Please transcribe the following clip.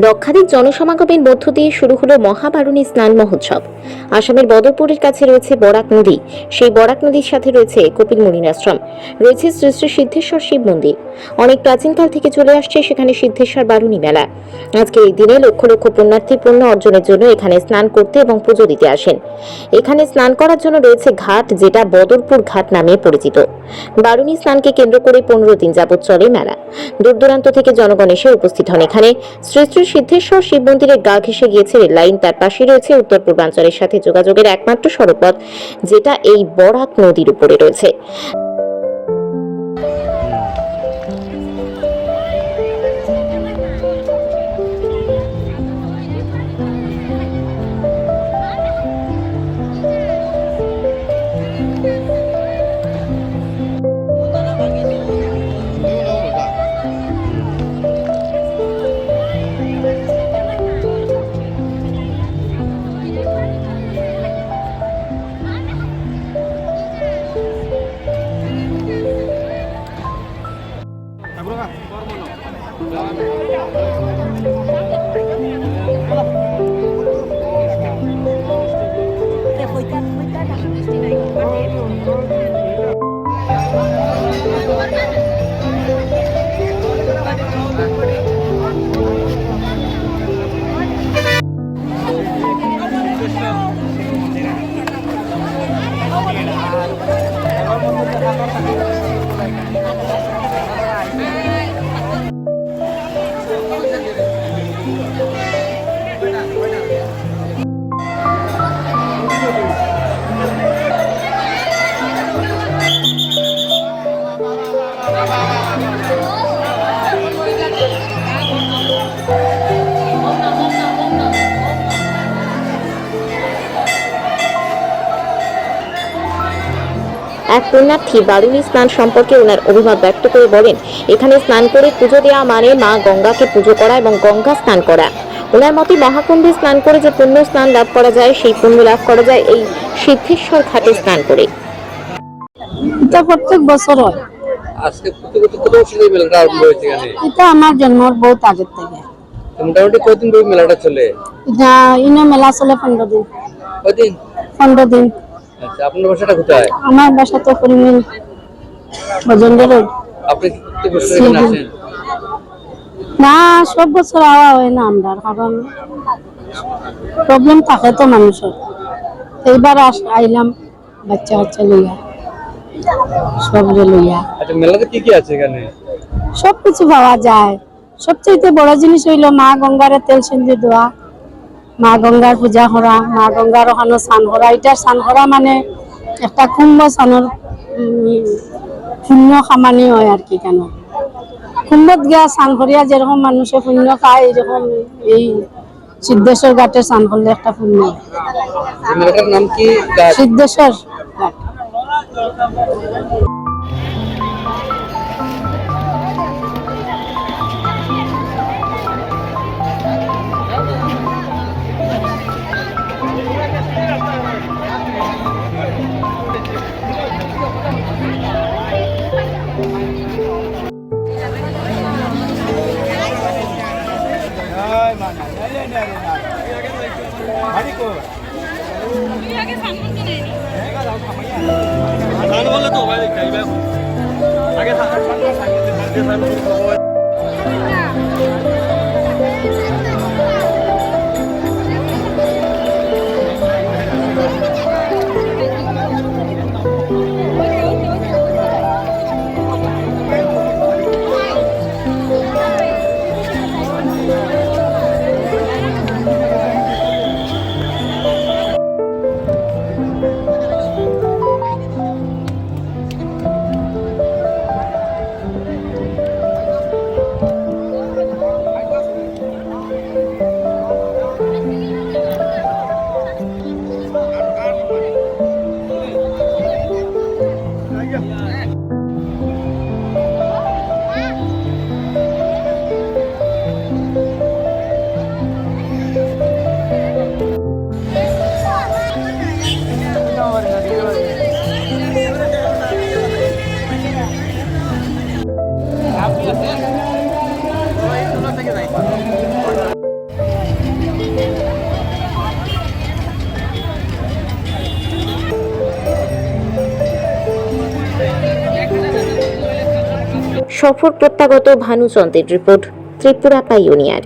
লক্ষাধিক জনসমাগমের মধ্য দিয়ে শুরু হলো মহাবারুণী স্নান মহোৎসব। আসামের বদরপুরের কাছে রয়েছে বরাক নদী। সেই বরাক নদীর সাথে রয়েছে কপিল আশ্রম। রয়েছে শ্রী শ্রী সিদ্ধেশ্বর শিব মন্দির। অনেক প্রাচীনকাল থেকে চলে আসছে সেখানে সিদ্ধেশ্বর বারুণী মেলা। আজকে এই দিনে লক্ষ লক্ষ পুণ্যার্থী পুণ্য অর্জনের জন্য এখানে স্নান করতে এবং পুজো দিতে আসেন। এখানে স্নান করার জন্য রয়েছে ঘাট, যেটা বদরপুর ঘাট নামে পরিচিত। বারুণী স্নানকে কেন্দ্র করে পনেরো দিন যাবৎ চলে মেলা। দূর দূরান্ত থেকে জনগণ এসে উপস্থিত হন এখানে। শ্রী শ্রী সিদ্ধেশ্বর শিব মন্দিরের গা ঘেসে গিয়েছে রেল লাইন। তার পাশে রয়েছে উত্তর পূর্বাঞ্চলের সাথে যোগাযোগের একমাত্র সড়কপথ, যেটা এই বরাক নদীর উপরে রয়েছে। এক পুণ্যার্থী বারুণী স্নান সম্পর্কে ওনার অভিমত ব্যক্ত করে বলেন এখানে স্নান করে পুজো দেওয়া মানে মা গঙ্গাকে পুজো করা এবং গঙ্গা স্নান করা। ওনার মতে মহাকুম্ভে স্নান করে যে পুণ্য স্নান লাভ করা যায় সেই পুণ্য লাভ করা যায় এই সিদ্ধেশ্বর ঘাটে স্নান করে। এটা প্রত্যেক বছর হয়। আজকে প্রতি বছর কত বছর ধরে মেলাটা আরম্ভ হয়েছে এখানে? এটা আমার জন্মর বহুত আগের থেকে। মোটামুটি কতদিন ধরে মেলাটা চলে? এটা ইনো মেলা চলে পনেরো দিন। কদিন পনেরো দিন। আচ্ছা আপনার বাসাটা কোথায়? আমার বাসা তো রোড। আপনি কি প্রতি বছর এখানে আসেন না সব বছর আওয়া হয় না আমরা কারণ প্রবলেম থাকে তো মানুষের। এইবার আইলাম বাচ্চা বাচ্চা লইয়া। সব লইয়া। আচ্ছা মেলাতে কি কি আছে এখানে? সব কিছু পাওয়া যায়। সবচেয়ে বড় জিনিস হইল মা গঙ্গারে তেল সিন্দুর দেওয়া মা গঙ্গার পূজা করা মা গঙ্গার ওখানে স্নান করা এটা স্নান করা মানে একটা কুম্ভ স্নানের পুণ্য খামানি হয় আর কি কেন কুম্ভত গিয়া স্নান করিয়া যেরকম মানুষে পুণ্য খায় এরকম এই সিদ্ধেশ্বর ঘাটে স্নান করলে একটা পুণ্য সিদ্ধেশ্বর ঘাট। বললে তো nha সফর প্রত্যাগত ভানুচন্দের রিপোর্ট ত্রিপুরা পাইওনিয়ার।